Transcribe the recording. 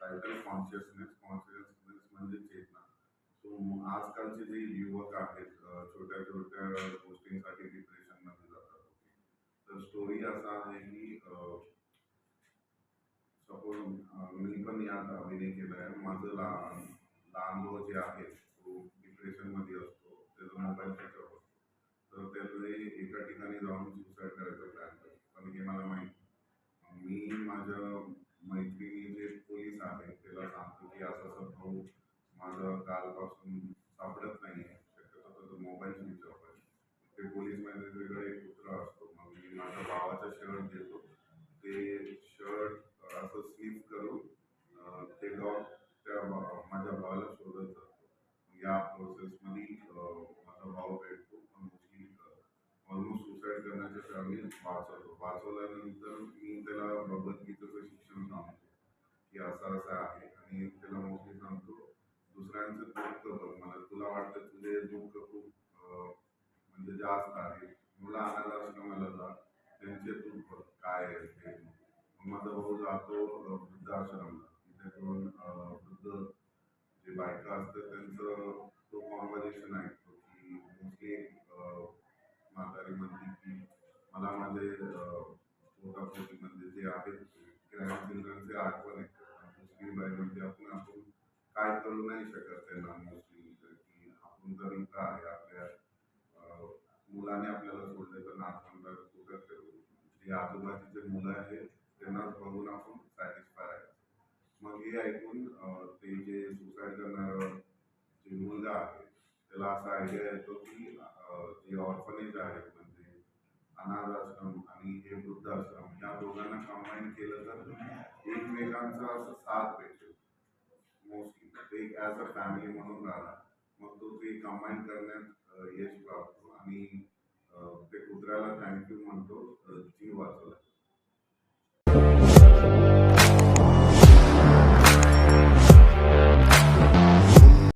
काहीतरी consciousness consciousness म्हणजे चेतना so आजकालचे जे युवक आहेत छोट्या छोट्या गोष्टींसाठी डिप्रेशनमध्ये जातात तर स्टोरी असा आहे की सपोज़ मी पण यात अभिनय केला आहे माझं लहान लहान भाऊ जे आहे तो डिप्रेशनमध्ये असतो त्याचा मोबाईल माझं कालपासून सापडत नाही आहे शक्यतो तो मोबाईल स्विच ऑफ आहे. ते पोलीसमध्ये वेगळा एक कुत्रा असतो. मग मी माझ्या भावाचा शर्ट देतो. ते शर्ट असं स्लिप करून ते डॉग त्या माझ्या भावाला शोधत जातो. या प्रोसेसमध्ये माझा भाऊ भेटतो. पण मोस्टली ऑलमोस्ट सुसाईड करण्याच्या त्यावेळी वाचवतो. वाचवल्यानंतर मी त्याला भगवद्गीतेचं शिक्षण सांगतो. की असं असं आहे. आणि त्याला मोस्टली सांगतो दुसऱ्यांचं दुःख बघ मला तुला वाटतं तुझे दुःख खूप म्हणजे जास्त आहे. मुलं अनाथ आश्रमाला जा त्यांचे दुःख काय आहे ते मग माझा भाऊ जातो वृद्धाश्रमला. तिथे दोन वृद्ध जे बायका असतात त्यांचं तो कॉन्व्हर्जेशन ऐकतो की मोस्टली म्हातारी म्हणते की मला माझे अं, पोटापोटीमध्ये म्हणजे जे आहेत ग्रँडचिल्ड्रनचे आठवण येते दुसरी बाई म्हणजे आपण आपण काय करू नाही शकत त्यांना मोस्टली की आपण जर इथं आहे आपल्या मुलाने आपल्याला सोडले तर नाचवणार कुठं ठेवू जे आजूबाजूचे मुलं आहेत त्यांनाच बघून आपण सॅटिस्फाय राहायचं. मग हे ऐकून ते जे सुसाईड करणारं जे मुलगा आहे त्याला असा आयडिया येतो की जे ऑर्फनेज आहेत म्हणजे अनाथ आश्रम आणि हे वृद्ध आश्रम या दोघांना कंबाईन केलं तर एकमेकांचा असं साथ भेटतो. ते एक ॲज अ फॅमिली म्हणून राहणार. मग तो ते कंबाईन करण्यात यश प्राप्त आणि ते कुत्र्याला थँक्यू म्हणतो.